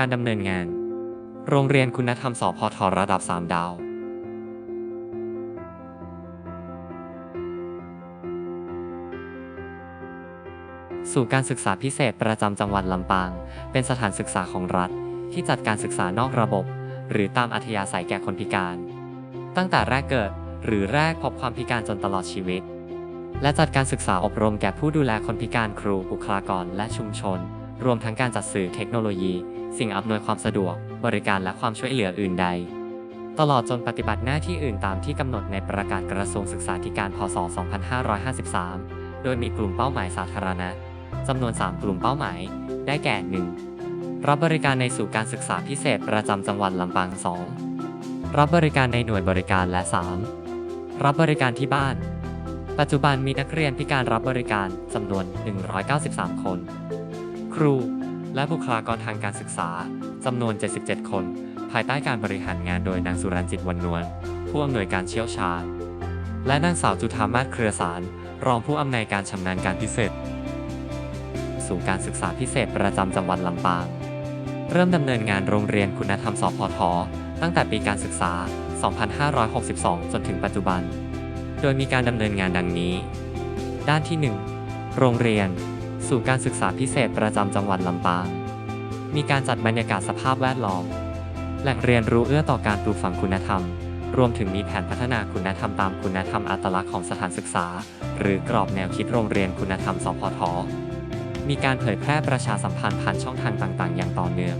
การดำเนินงาน โรงเรียนคุณธรรมสพทระดับ 3 ดาวศูนย์การศึกษาพิเศษประจำจังหวัดลำปาง เป็นสถานศึกษาของรัฐ ที่จัดการศึกษานอกระบบ หรือตามอัธยาศัยแก่คนพิการ ตั้งแต่แรกเกิดหรือแรกพบความพิการจนตลอดชีวิต และจัดการศึกษาอบรมแก่ผู้ดูแลคนพิการครูบุคลากรและชุมชน รวมทั้งการจัดสื่อเทคโนโลยี สิ่งอำนวยความสะดวก บริการและความช่วยเหลืออื่นใด ตลอดจนปฏิบัติหน้าที่อื่นตามที่กำหนดในประกาศกระทรวงศึกษาธิการ พศ 2553 โดยมีกลุ่มเป้าหมายสาธารณะจำนวน 3 กลุ่มเป้าหมาย ได้แก่ 1. รับบริการในสู่การศึกษาพิเศษประจำจังหวัดลำปาง 2. รับบริการในหน่วยบริการและ 3. รับบริการที่บ้าน ปัจจุบันมีนักเรียนพิการรับบริการจำนวน 193 คน ครู และบุคลากรทางการศึกษาจำนวน 77 คน ภายใต้การบริหารงานโดยนางสุรันจิตวันนวลผู้อำนวยการเชี่ยวชาญ และนางสาวจุธามาศเครือสาร รองผู้อำนวยการชำนาญการพิเศษศูนย์การศึกษาพิเศษประจำจังหวัดลำปาง เริ่มดำเนินงานโรงเรียนคุณธรรมสพทตั้งแต่ปีการศึกษา 2562 จนถึงปัจจุบัน โดยมีการดำเนินงานดังนี้ ด้านที่ 1 โรงเรียน สู่การศึกษาพิเศษประจำจังหวัดลำปาง มีการจัดบรรยากาศสภาพแวดล้อม แหล่งเรียนรู้เอื้อต่อการปลูกฝังคุณธรรม รวมถึงมีแผนพัฒนาคุณธรรมตามคุณธรรมอัตลักษณ์ของสถานศึกษา หรือกรอบแนวคิดโรงเรียนคุณธรรมสพท มีการเผยแพร่ประชาสัมพันธ์ผ่านช่องทางต่างๆ อย่างต่อเนื่อง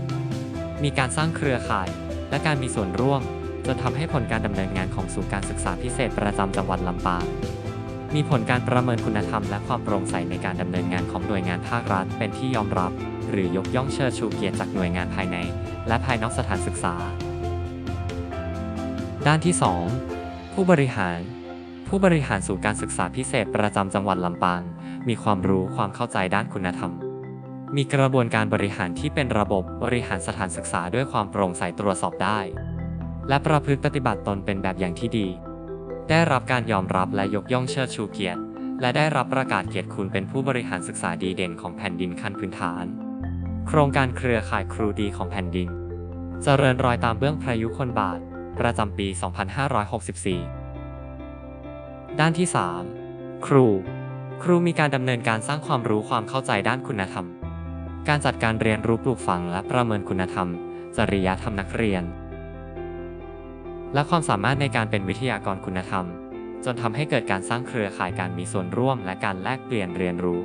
มีการสร้างเครือข่าย และการมีส่วนร่วมจนทำให้ผลการดำเนินงานของศูนย์การศึกษาพิเศษประจำจังหวัดลำปาง มีผลการประเมินคุณธรรมและความโปร่งใสในการดำเนินงานของหน่วยงานภาครัฐ เป็นที่ยอมรับ หรือยกย่องเชิดชูเกียรติจากหน่วยงานภายใน และภายนอกสถานศึกษา ด้านที่ 2 ผู้บริหาร ผู้บริหารศูนย์การศึกษาพิเศษประจำจังหวัดลำปาง มีความรู้ความเข้าใจด้านคุณธรรม มีกระบวนการบริหารที่เป็นระบบบริหารสถานศึกษาด้วยความโปร่งใสตรวจสอบได้ และประพฤติปฏิบัติตนเป็นแบบอย่างที่ดี ได้รับการยอมรับและยกย่องเชิดชูเกียรติ และได้รับประกาศเกียรติคุณเป็นผู้บริหารศึกษาดีเด่นของแผ่นดินขั้นพื้นฐาน โครงการเครือข่ายครูดีของแผ่นดิน เจริญรอยตามเบื้องพระยุคลบาท ประจำปี 2564 ด้านที่ 3 ครู ครูมีการดำเนินการสร้างความรู้ความเข้าใจด้านคุณธรรม การจัดการเรียนรู้ปลูกฝังและประเมินคุณธรรม จริยธรรมนักเรียน และความสามารถในการเป็นวิทยากรคุณธรรม จนทำให้เกิดการสร้างเครือข่ายการมีส่วนร่วม และการแลกเปลี่ยนเรียนรู้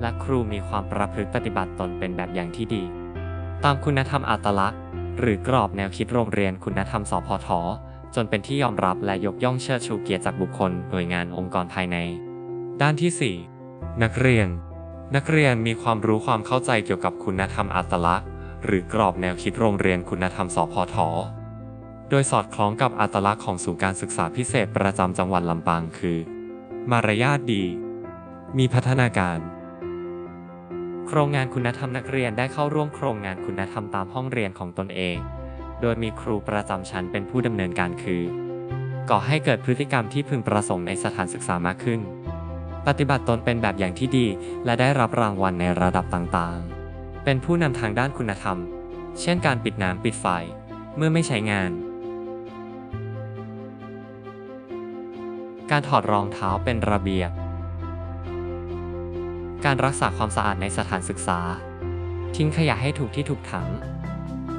และครูมีความประพฤติปฏิบัติตนเป็นแบบอย่างที่ดี ตามคุณธรรมอัตลักษณ์ หรือกรอบแนวคิดโรงเรียนคุณธรรมสพทจนเป็นที่ยอมรับและยกย่องเชิดชูเกียรติจากบุคคลหน่วยงานองค์กรภายใน ด้านที่ 4 นักเรียน นักเรียนมีความรู้ความเข้าใจเกี่ยวกับคุณธรรมอัตลักษณ์ หรือกรอบแนวคิดโรงเรียนคุณธรรมสพท โดยสอดคล้องกับอัตลักษณ์ของศูนย์การศึกษาพิเศษประจำจังหวัดลำปางคือ มารยาทดี มีพัฒนาการ โครงงานคุณธรรมนักเรียนได้เข้าร่วมโครงงานคุณธรรมตามห้องเรียนของตนเอง โดยมีครูประจำชั้นเป็นผู้ดำเนินการคือ ก่อให้เกิดพฤติกรรมที่พึงประสงค์ในสถานศึกษามากขึ้น ปฏิบัติตนเป็นแบบอย่างที่ดี และได้รับรางวัลในระดับต่างๆ เป็นผู้นำทางด้านคุณธรรม เช่นการปิดน้ำปิดไฟ เมื่อไม่ใช้งาน การถอดรองเท้าเป็นระเบียบ การรักษาความสะอาดในสถานศึกษา ทิ้งขยะให้ถูกที่ถูกถัง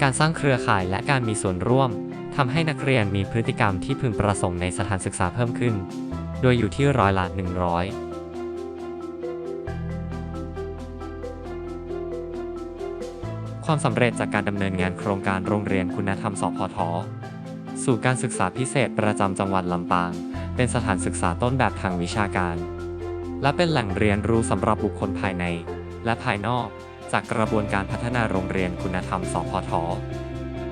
การสร้างเครือข่ายและการมีส่วนร่วมทำให้นักเรียนมีพฤติกรรมที่พึงประสงค์ในสถานศึกษาเพิ่มขึ้น โดยอยู่ที่ร้อยละ100ความสำเร็จจากการดำเนินงานโครงการโรงเรียนคุณธรรมสพท สู่การศึกษาพิเศษประจำจังหวัดลำปาง เป็นสถานศึกษาต้นแบบทางวิชาการ และเป็นแหล่งเรียนรู้สำหรับบุคคลภายใน และภายนอกจากกระบวนการพัฒนาโรงเรียนคุณธรรม สพท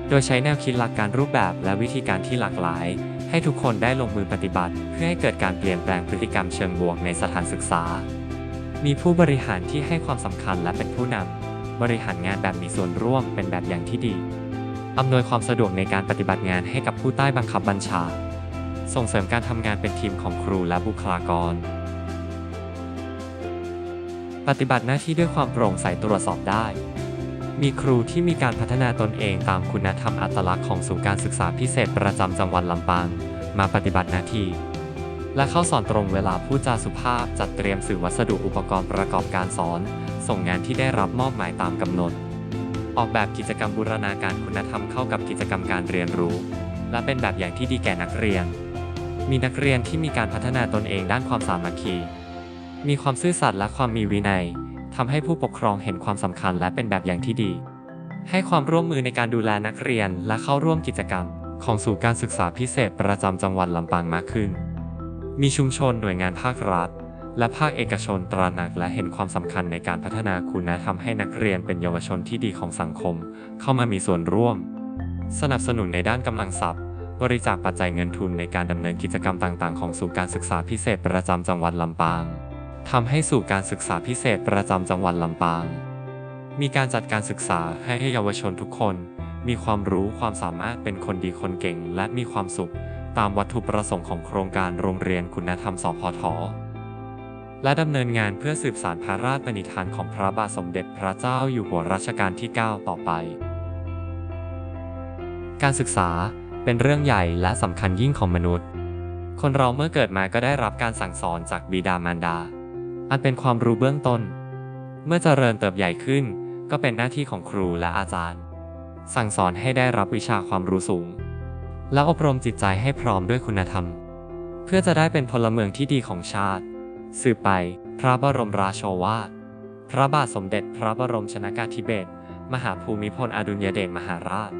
โดยใช้แนวคิดหลักการรูปแบบและวิธีการที่หลากหลาย ให้ทุกคนได้ลงมือปฏิบัติ เพื่อให้เกิดการเปลี่ยนแปลงพฤติกรรมเชิงบวกในสถานศึกษา มีผู้บริหารที่ให้ความสำคัญและเป็นผู้นำบริหารงานแบบมีส่วนร่วมเป็นแบบอย่างที่ดีอำนวยความสะดวกในการปฏิบัติงานให้กับผู้ใต้บังคับบัญชา ส่งเสริมการทำงานเป็นทีมของครูและบุคลากร ปฏิบัติหน้าที่ด้วยความโปร่งใสตรวจสอบได้ มีครูที่มีการพัฒนาตนเองตามคุณธรรมอัตลักษณ์ของศูนย์การศึกษาพิเศษประจำจังหวัดลำปางมาปฏิบัติหน้าที่ และเข้าสอนตรงเวลาผู้จาสุภาพจัดเตรียมสื่อวัสดุอุปกรณ์ประกอบการสอน ส่งงานที่ได้รับมอบหมายตามกำหนด ออกแบบกิจกรรมบูรณาการคุณธรรมเข้ากับกิจกรรมการเรียนรู้ และเป็นแบบอย่างที่ดีแก่นักเรียน มีนักเรียนที่มีการพัฒนาตนเองด้านความสามัคคี มีความซื่อสัตย์และความมีวินัยทำให้ผู้ปกครองเห็นความสำคัญและเป็นแบบอย่างที่ดี ให้ความร่วมมือในการดูแลนักเรียนและเข้าร่วมกิจกรรม ของศูนย์การศึกษาพิเศษประจำจังหวัดลำปางมากขึ้น มีชุมชนหน่วยงานภาครัฐ และภาคเอกชนตระหนักและเห็นความสำคัญในการพัฒนาคุณธรรมให้นักเรียนเป็นเยาวชนที่ดีของสังคม เข้ามามีส่วนร่วม สนับสนุนในด้านกำลังทรัพย์ บริจาคปัจจัยเงินทุนในการดำเนินกิจกรรมต่าง ๆ ของศูนย์การศึกษาพิเศษประจำจังหวัดลำปางทำให้ศูนย์การศึกษาพิเศษประจำจังหวัดลำปาง มีการจัดการศึกษาให้เยาวชนทุกคน มีความรู้ความสามารถเป็นคนดีคนเก่ง และมีความสุข ตามวัตถุประสงค์ของโครงการโรงเรียนคุณธรรมสพทและดำเนินงานเพื่อสืบสานพระราชปณิธานของพระบาทสมเด็จพระเจ้าอยู่หัวรัชกาลที่ 9 ต่อไป การศึกษา เป็นเรื่องใหญ่และสำคัญยิ่งของมนุษย์ คนเราเมื่อเกิดมาก็ได้รับการสั่งสอนจากบิดามารดา อันเป็นความรู้เบื้องต้น เมื่อเจริญเติบใหญ่ขึ้น ก็เป็นหน้าที่ของครูและอาจารย์ สั่งสอนให้ได้รับวิชาความรู้สูง และอบรมจิตใจให้พร้อมด้วยคุณธรรม เพื่อจะได้เป็นพลเมืองที่ดีของชาติ สืบไป พระบรมราโชวาท พระบาทสมเด็จพระบรมชนากาธิเบศรมหาภูมิพลอดุลยเดชมหาราช